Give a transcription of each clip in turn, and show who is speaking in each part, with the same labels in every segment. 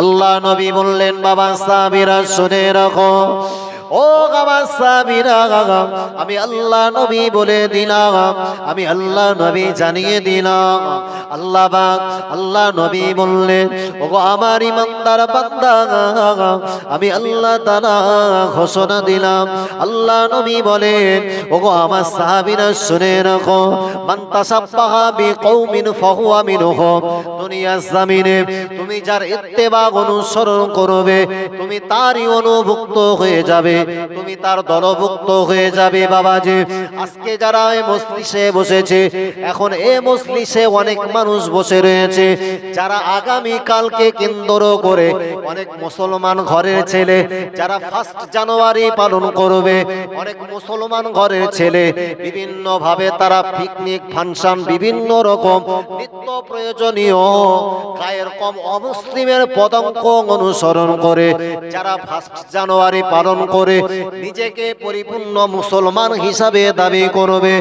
Speaker 1: আল্লাহ নবী বললেন, বাবা সাবিরা শুনে রাখো। ও বাবা সাবিরা আমি আল্লাহ নবী বলে দিলাম, আমি আল্লাহ নবী জানিয়ে দিলাম। আল্লাহ বাক আল্লাহ নবী বললেন ও আমার ইমানদার বান্দা, আমি আল্লাহ তাআলা ঘোষণা দিলাম। আল্লাহ নবী বলেন ও আমার সাহাবীরা, শুনে রাখো। মান তাসাব্বাহা বিকৌমিন ফাহুয়া মিনহুম দুনিয়ার জমিনে তুমি যার ইত্তেবা অনুসরণ করবে, তুমি তারই অনুভুক্ত হয়ে যাবে, তুমি তার দলভুক্ত হয়ে যাবে বাবাজি। আজকে যারা এই মজলিসে বসেছে, এখন এ মজলিসে অনেক মানুষ বসে রয়েছে, যারা আগামী কালকে কেন্দ্র করে অনেক মুসলমান ঘরের ছেলে, যারা ফার্স্ট জানুয়ারি পালন করবে, অনেক মুসলমান ঘরের ছেলে বিভিন্ন ভাবে তারা পিকনিক ফাংশন বিভিন্ন রকম নিত্য প্রয়োজনীয়, গায়ের কম অমুসলিমের পদঙ্ক অনুসরণ করে, যারা ফার্স্ট জানুয়ারি পালন করে, নিজেকে পরিপূর্ণ মুসলমান হিসাবে দাবি করবে।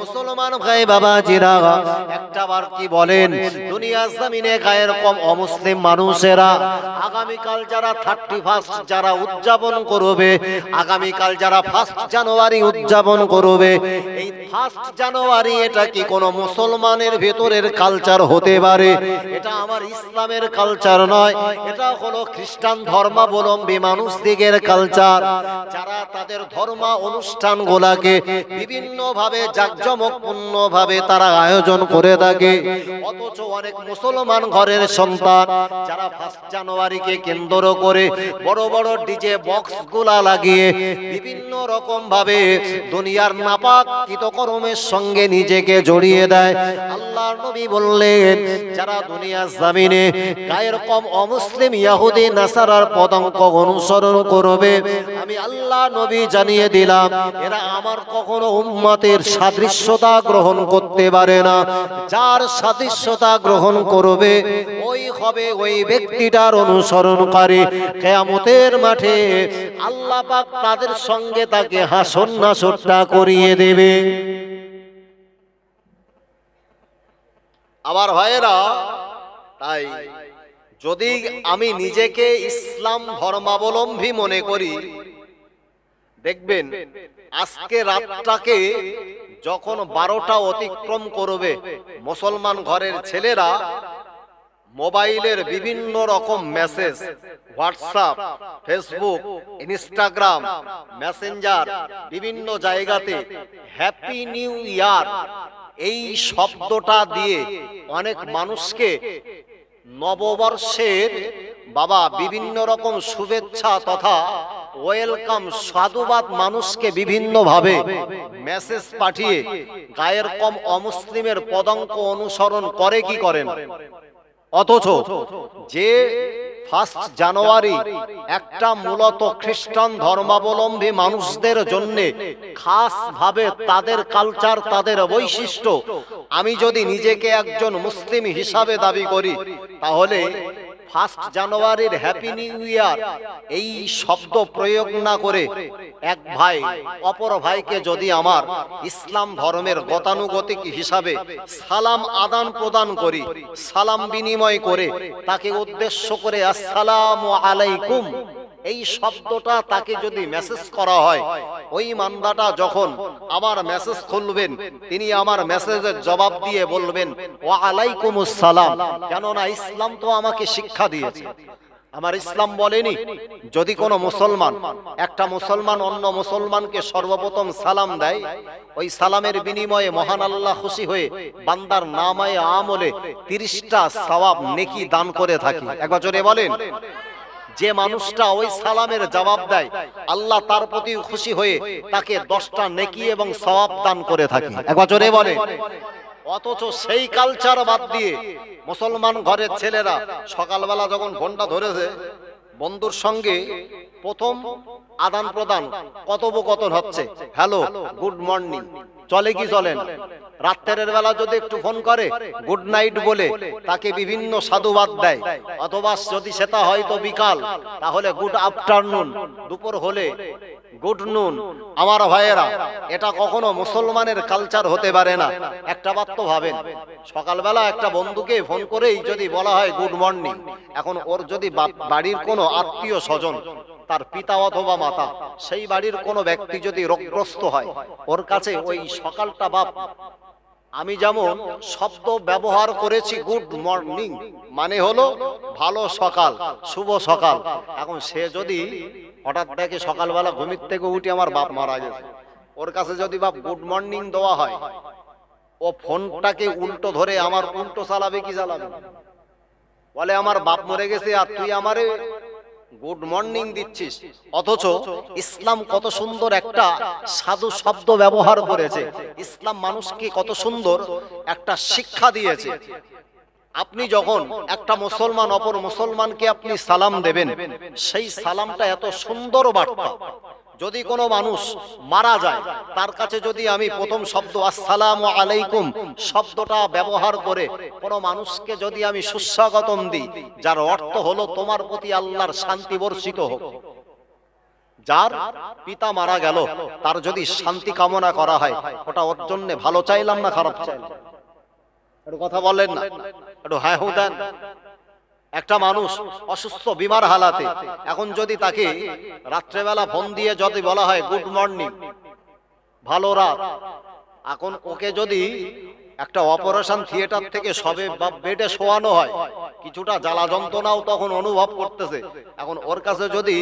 Speaker 1: মুসলমান ভাই বাবা জিরা একটা বার কি বলেন দুনিয়া জমিনে গায়ের কম অমুসলিম মানুষেরা, আগামীকাল যারা থার্টি ফার্স্ট যারা উদযাপন করবে, আগামীকাল যারা ফার্স্ট জানুয়ারি উদযাপন করবে, এই ফার্স্ট জানুয়ারি এটা কি কোনো মুসলমানের ভেতরের কালচার হতে পারে? এটা আমার ইসলামের কালচার নয়। এটা হলো খ্রিস্টান ধর্মাবলম্বী মানুষ দিকের কালচার যারা তাদের ধর্ম অনুষ্ঠান গোলাকে বিভিন্ন ভাবে জাকজমকপূর্ণ ভাবে তারা আয়োজন করে থাকে। অথচ অনেক মুসলমান ঘরের সন্তান, যারা ফার্স্ট জানুয়ারিকে কেন্দ্র করে বড় বড় ডিজে বক্সগুলা লাগিয়ে বিভিন্ন রকম ভাবে দুনিয়ার নাপাক কৃতকর্মের সঙ্গে নিজেকে জড়িয়ে দেয়। আল্লাহ নবী বললেন, যারা দুনিয়ার জামিনে গায়ের কম অমুসলিম ইয়াহুদি নাসারার পদাঙ্ক অনুসরণ করবে। আমি আল্লাহ নবী জানিয়ে দিলাম, এরা আমার কখনো উম্মতের সাদৃশ্যতা গ্রহণ করতে পারে না। যার সাদৃশ্যতা গ্রহণ করবে, ওই হবে ওই ব্যক্তিটার অনুসরণকারী। কেয়ামতের মাঠে আল্লাহ পাক তাদের সঙ্গে তাকে হাসন নাসরটা করিয়ে দেবে। আবার ভাইয়েরা, তাই যদি আমি নিজেকে ইসলাম ধর্মাবলম্বী মনে করি দেখবেন আজকে রাতটাকে যখন বারোটা অতিক্রম করবে মুসলমান ঘরের ছেলেরা মোবাইলের বিভিন্ন রকম message WhatsApp Facebook Instagram Messenger বিভিন্ন জায়গাতে হ্যাপি নিউ ইয়ার এই শব্দটা দিয়ে অনেক মানুষকে নববর্ষের বাবা বিভিন্ন রকম শুভেচ্ছা তথা ওয়েলকাম সাধুবাদ মানুষকে বিভিন্নভাবে মেসেজ পাঠিয়ে গায়ের কম অমুসলিমের পদঙ্ক অনুসরণ করে কি করেন? অথচ যে ফার্স্ট জানুয়ারি একটা মূলত খ্রিস্টান ধর্মাবলম্বী মানুষদের জন্যে খাসভাবে তাদের কালচার, তাদের বৈশিষ্ট্য, আমি যদি নিজেকে একজন মুসলিম হিসাবে দাবি করি, তাহলে ফার্স্ট জানুয়ারির হ্যাপি নিউ ইয়ার এই শব্দ প্রয়োগ না করে এক ভাই অপর ভাইকে যদি আমার ইসলাম ধর্মের গতানুগতিক হিসাবে সালাম আদান প্রদান করি, সালাম বিনিময় করে তাকে উদ্দেশ্য করে আসসালাম আলাইকুম এই শব্দটা তাকে যদি মেসেজ করা হয়, ওই মান্দাটা যখন আমার মেসেজ খুলবেন, তিনি আমার মেসেজের জবাব দিয়ে বলবেন ও আলাইকুমুস সালাম। কেননা ইসলাম তো আমাকে শিক্ষা দিয়েছে। আমার ইসলাম বলেনি, যদি কোনো মুসলমান, একটা মুসলমান অন্য মুসলমানকে সর্বপ্রথম সালাম দেয়, ওই সালামের বিনিময়ে মহান আল্লাহ খুশি হয়ে বান্দার নামায় আমলে তিরিশটা সওয়াব নেকি দান করে থাকি। একবার জোরে বলেন যে মানুষটা ওই সালামের জবাব দেয়, আল্লাহ তার প্রতি খুশি হয়ে তাকে দশটা নেকি এবং সওয়াব দান করে থাকে। একবার বলে। অথচ সেই কালচার বাদ দিয়ে মুসলমান ঘরের ছেলেরা সকালবেলা যখন ঘণ্টা ধরেছে, বন্ধুর সঙ্গে প্রথম আদান প্রদান কথোপকথন হচ্ছে, হ্যালো, গুড মর্নিং। চলে কি চলে না রাত্রের বেলা যদি একটু ফোন করে গুড নাইট বলে, তাকে বিভিন্ন সাধুবাদ দেয়। অথবা যদি সেটা হয় তো বিকাল, তাহলে গুড আফটারনুন দুপুর হলে গুড নুন আমার ভাইয়েরা, এটা কখনো মুসলমানের কালচার হতে পারে না। একটা বার তো ভাবেন, সকালবেলা একটা বন্ধুকে ফোন করেই যদি বলা হয় গুড মর্নিং এখন ওর যদি বাড়ির কোনো আত্মীয় স্বজন তার পিতা অথবা মাতা, সেই বাড়ির কোনো ব্যক্তি যদি রোগগ্রস্ত হয়, ওর কাছে ওই সকালটা বাপ। আমি যেমন শব্দ ব্যবহার করেছি গুড মর্নিং মানে হলো ভালো সকাল, শুভ সকাল। এখন সে যদি হঠাৎ দেখে সকালবেলা ঘুমির থেকে উঠে আমার বাপ মারা গেছে, ওর কাছে যদি বাপ গুড মর্নিং দেওয়া হয়, ও ফোনটাকে উল্টো ধরে আমার উল্টো চালাবে, কি চালাবে? বলে, আমার বাপ মরে গেছে আর তুই আমারে গুড মর্নিং দিচ্ছিস। অথচ ইসলাম কত সুন্দর একটা সাধু শব্দ ব্যবহার করেছে। ইসলাম মানুষকে কত সুন্দর একটা শিক্ষা দিয়েছে। আপনি যখন একটা মুসলমান অপর মুসলমানকে আপনি সালাম দেবেন সেই সালামটা এত সুন্দর বার্তা। যদি কোনো মানুষ মারা যায়, তার কাছে যদি আমি প্রথম শব্দ আসসালামু আলাইকুম শব্দটা ব্যবহার করে কোনো মানুষকে যদি আমি সুস্বাগতম দিই, যার অর্থ হলো তোমার প্রতি আল্লাহর শান্তি বর্ষিত হোক। যার পিতা মারা গেল, তার যদি শান্তি কামনা করা হয়, ওটা ওর জন্য ভালো চাইলাম না খারাপ চাইলাম? একটু কথা বলেন না। একটু হ্যাঁ হু দেন। একটা মানুষ অসুস্থ, বিমার হালাতে। এখন যদি তাকে রাত্রেবেলা ফোন দিয়ে যদি বলা হয়, গুড মর্নিং, ভালো রাত। এখন ওকে যদি একটা অপারেশন থিয়েটার থেকে সবে বা বেডে শোয়ানো হয়, কিছুটা জ্বালা যন্ত্রণাও তখন অনুভব করতেছে। এখন ওর কাছে যদি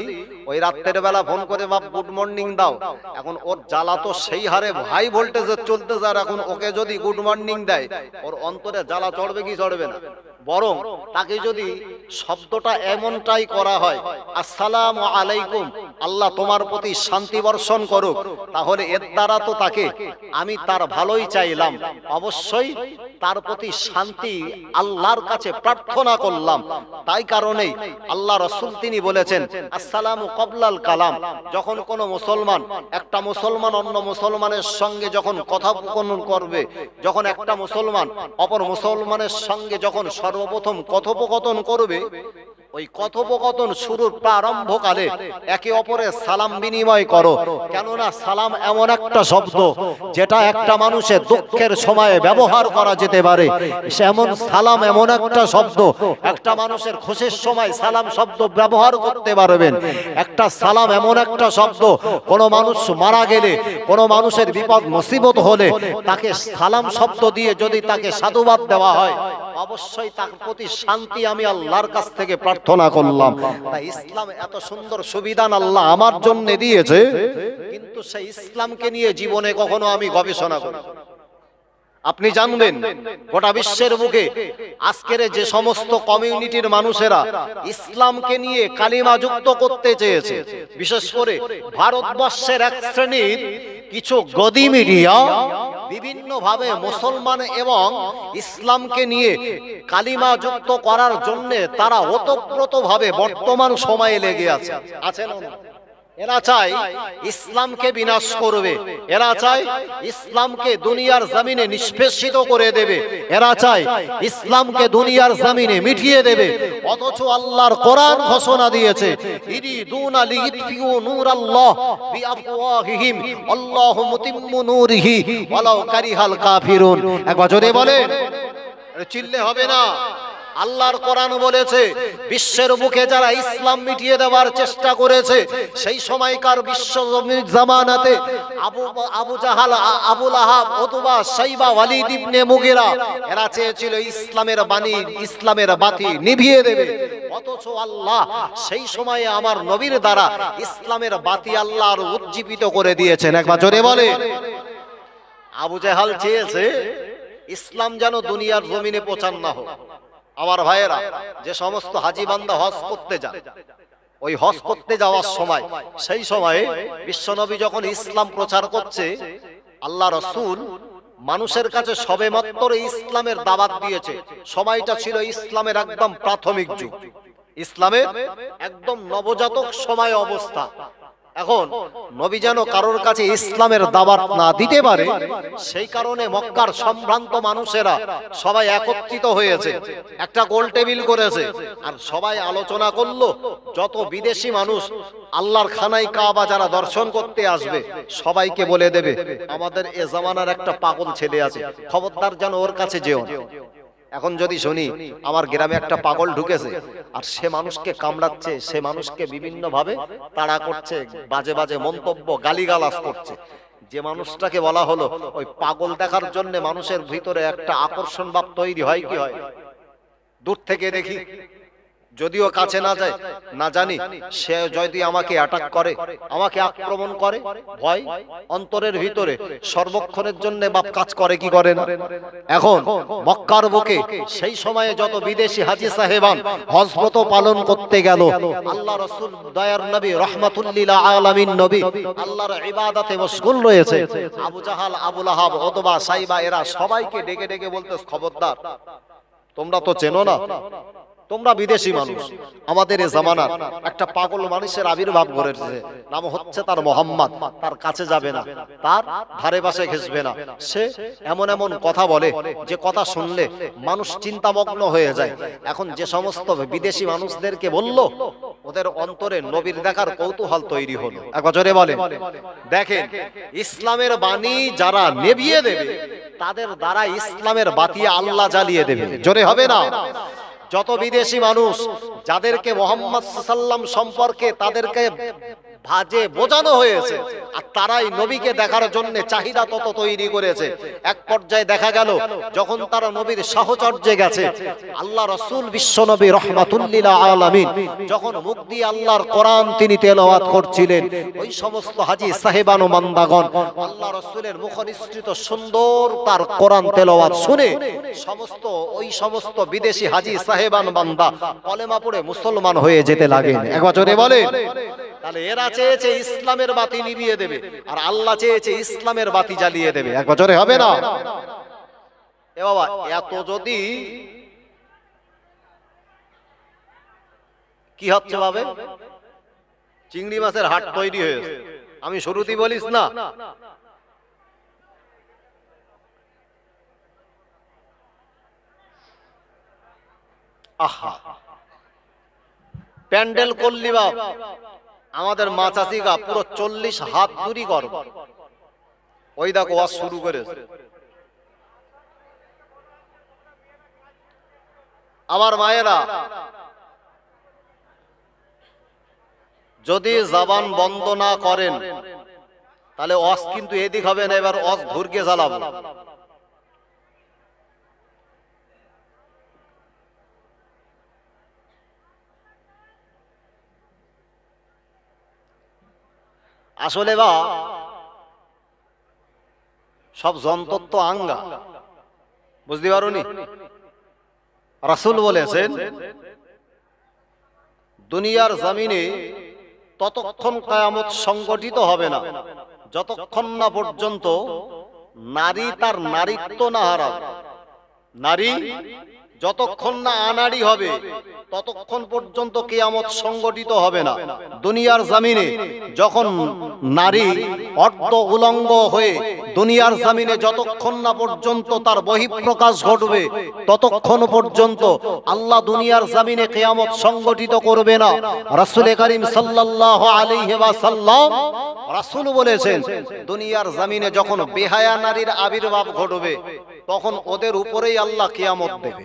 Speaker 1: ওই রাত্রের বেলা ফোন করে, বাপ, গুড মর্নিং দাও। এখন ওর জ্বালা তো সেই হারে হাই ভোল্টেজে চলতেছে, আর এখন ওকে যদি গুড মর্নিং দেয়, ওর অন্তরে জ্বালা চড়বে কি চড়বে না? বরং তাকে যদি শব্দটা এমনটাই করা হয় আসসালাম আলাইকুম আল্লাহ তোমার প্রতি শান্তি বর্ষণ করুক, তাহলে এর দ্বারা তো তাকে আমি তার ভালোই চাইলাম। অবশ্যই তার প্রতি শান্তি আল্লাহর কাছে প্রার্থনা করলাম। তাই কারণেই আল্লাহ রসুল তিনি বলেছেন, আসসালামু কবলাল কালাম। যখন কোনো মুসলমান, একটা মুসলমান অন্য মুসলমানের সঙ্গে যখন কথোপকথন করবে, যখন একটা মুসলমান অপর মুসলমানের সঙ্গে যখন সর্বপ্রথম কথোপকথন করবে ওই কথোপকথন শুরুর প্রারম্ভকালে একে অপরের সালাম বিনিময় করো। কেননা সালাম এমন একটা শব্দ যেটা একটা মানুষের দুঃখের সময়ে ব্যবহার করা যেতে পারে। এমন সালাম এমন একটা শব্দ, একটা মানুষের খুশির সময় সালাম শব্দ ব্যবহার করতে পারবেন। একটা সালাম এমন একটা শব্দ, কোন মানুষ মারা গেলে, কোন মানুষের বিপদ, মুসিবত হলে তাকে সালাম শব্দ দিয়ে যদি তাকে সাধুবাদ দেওয়া হয়, অবশ্যই তার প্রতি শান্তি আমি আল্লাহর কাছ থেকে প্রার্থনা করলাম। তাই ইসলাম এত সুন্দর সুবিধান আল্লাহ আমার জন্য দিয়েছে, কিন্তু সেই ইসলামকে নিয়ে জীবনে কখনো আমি গবেষণা করি। আপনি জানবেন, গোটা বিশ্বের বুকে আজকের যে সমস্ত কমিউনিটির মানুষেরা ইসলামকে নিয়ে কালিমা যুক্ত করতে চেয়েছে, বিশেষ করে ভারতবর্ষের এক শ্রেণির কিছু গদি মিডিয়া বিভিন্ন ভাবে মুসলমান এবং ইসলামকে নিয়ে কালিমা যুক্ত করার জন্য তারা ওতপ্রোত ভাবে বর্তমান সময়ে লেগে আছে আছেন? এরা চায় ইসলামকে বিনাশ করবে। এরা চায় ইসলামকে দুনিয়ার জমিনে নিষ্পেষিত করে দেবে। এরা চায় ইসলামকে দুনিয়ার জমিনে মিটিয়ে দেবে। অথচ আল্লাহর কোরআন ঘোষণা দিয়েছে ইরিদুনা লিইতফিউ নূরাল্লাহ বিআফওয়াহিহিম, আল্লাহু মুতিম্মু নূরিহি, ওয়ালাউ কারিহাল কাফিরুন। একবার জোরে বলেন চিল্লে হবে না। আল্লাহর কোরআন বলেছে, বিশ্বের মুখে যারা ইসলাম মিটিয়ে দেওয়ার চেষ্টা করেছে, সেই সময়কার বিশ্ব জামানাতে আবু আবু জাহাল আবুল আহাব, অথবা সাইবা ওয়ালিদ ইবনে মুগিরা, এরা চেয়েছিল ইসলামের বাণী, ইসলামের বাতি নিভিয়ে দেবে। অথচ আল্লাহ সেই সময়ে আমার নবীর দ্বারা ইসলামের বাতি আল্লাহ আরও উজ্জীবিত করে দিয়েছেন। একবার জোরে বলে আবু জাহাল চেয়েছে, ইসলাম যেন দুনিয়ার জমিনে পৌঁছান না হোক। আমার ভাইয়েরা, যে সমস্ত হাজি বান্দা হজ করতে যান, ওই হজ করতে যাওয়ার সময়, সেই সময়ে বিশ্বনবী যখন ইসলাম প্রচার করছে, আল্লাহ রসুল মানুষের কাছে সবে মাত্র ইসলামের দাবাত দিয়েছে। সময়টা ছিল ইসলামের একদম প্রাথমিক যুগ। ইসলামের একদম নবজাতক সময় অবস্থা। এখন নবী যেন কারোর কাছে ইসলামের দাবাত না দিতে পারে, সেই কারণে মক্কার সম্ভ্রান্ত মানুষেরা সবাই একত্রিত হয়েছে, একটা গোল টেবিল করেছে, আর সবাই আলোচনা করল, যত বিদেশি মানুষ আল্লাহর খানাই কাবা যারা দর্শন করতে আসবে, সবাইকে বলে দেবে, আমাদের এ জামানার একটা পাগল ছেলে আছে, খবরদার যেন ওর কাছে যেও। এখন যদি শুনি আমার গ্রামে একটা পাগল ঢুকেছে আর সে মানুষকে কামড়াচ্ছে সে মানুষকে বিভিন্ন ভাবে তাড়া করছে বাজে বাজে মন্তব্য গালিগালাজ করছে। যে মানুষটাকে বলা হলো ওই পাগল দেখার জন্য মানুষের ভিতরে একটা আকর্ষণ ভাব তৈরি হয় কি হয়? দূর থেকে দেখি যদিও কাছে না যায়, না জানি, সে যদি আমাকে অ্যাটাক করে, আমাকে আক্রমণ করে, ভয় অন্তরের ভিতরে, সর্বক্ষণের জন্য বাপ কাজ করে, কি করে না? এখন মক্কার বুকে সেই সময়ে যত বিদেশি হাজি সাহেবান হজরত পালন করতে গেল, আল্লাহ রসুল দয়ার নবী, রহমাতুল্লিল আলামিন নবী, আল্লাহর ইবাদাতে মশগুল রয়েছে। আবু জাহাল আবুল আহাব অতবা সাইবা, এরা সবাইকে ডেকে ডেকে বলতে খবরদার, তোমরা তো চেনো না তোমরা বিদেশি মানুষ। আমাদের এ জামানার একটা পাগল মানুষের আবির্ভাব করেছে নাম হচ্ছে তার মোহাম্মদ। তার কাছে যাবে না। তার ধারে পাশে ঘেসবে না। সে এমন এমন কথা বলে, যে কথা শুনলে মানুষ চিন্তামগ্ন হয়ে যায়। এখন যে সমস্ত বিদেশি মানুষদেরকে বলল, ওদের অন্তরে নবীর দেখার কৌতূহল তৈরি হলো। এক বছরে বলে দেখেন, ইসলামের বাণী যারা নেভিয়ে দেবে, তাদের দ্বারা ইসলামের বাতি আল্লাহ জ্বালিয়ে দেবে। জোরে হবে না? যত বিদেশি মানুষ যাদেরকে মোহাম্মদ সাল্লাম সম্পর্কে তাদেরকে ভাজে, বোঝানো হয়েছে। আর তারাই নবীকে দেখার জন্য চাহিদা তত তৈরি করেছে। এক পর্যায়ে দেখা গেল, যখন তারা নবীর সাহচর্যে গেছে, আল্লাহ রসুল বিশ্ব নবী রহমাতুল্লিল আলামিন, যখন দিয়ে আল্লাহর কোরআন তিনি তেলাওয়াত করছিলেন, ওই সমস্ত হাজি সাহেবান ও মান্দাগণ আল্লাহ রসুলের মুখ নিঃসৃত সুন্দর তার কোরআন তেলাওয়াত শুনে, সমস্ত, ওই সমস্ত বিদেশি হাজি সাহেবান বান্দা কলেমা পড়ে মুসলমান হয়ে যেতে লাগেন এক বছরে বলে তাহলে এরা চেয়েছে ইসলামের বাতি নিভিয়ে দেবে, আর আল্লাহ চেয়েছে ইসলামের বাতি জ্বালিয়ে দেবে। এক বছরে হবে না? এ বাবা, এত যদি কি হচ্ছে ভাবে চিংড়ি মাছের হাট তৈরি হয়েছে। আমি শুরুতেই বলিস না। আহা। প্যান্ডেল করলি বাপ। আমাদের মা চাষিগা পুরো চল্লিশ হাত দূরি কর ওই দেখো শুরু করেছে আমার মায়েরা, যদি জবান বন্ধ না করেন, তাহলে অস কিন্তু এদিক হবে না, এবার অস ঘুরকে জ্বালাবো। আসলে বা, সব যন্ত্র তো আঙ্গা। বুঝতে পারোনি? রাসুল বলেছেন, দুনিয়ার জমিনে ততক্ষণ কায়ামত সংগঠিত হবে না। যতক্ষণ না পর্যন্ত নারী তার নারীত্ব না হারাবে। নারী যতক্ষণ না আনাড়ি হবে, ততক্ষণ পর্যন্ত কেয়ামত সংগঠিত হবে না। দুনিয়ার জামিনে যখন নারী অর্ধ উলঙ্গ হয়ে দুনিয়ার জামিনে যতক্ষণ না পর্যন্ত তার বহিঃপ্রকাশ ঘটবে, ততক্ষণ পর্যন্ত আল্লাহ দুনিয়ার জামিনে কেয়ামত সংগঠিত করবে না। রাসূল করিম সাল্লাল্লাহু আলাইহি ওয়াসাল্লাম রাসূল বলেছেন, দুনিয়ার জামিনে যখন বেহায়া নারীর আবির্ভাব ঘটবে, তখন ওদের উপরেই আল্লাহ কেয়ামত দেবে।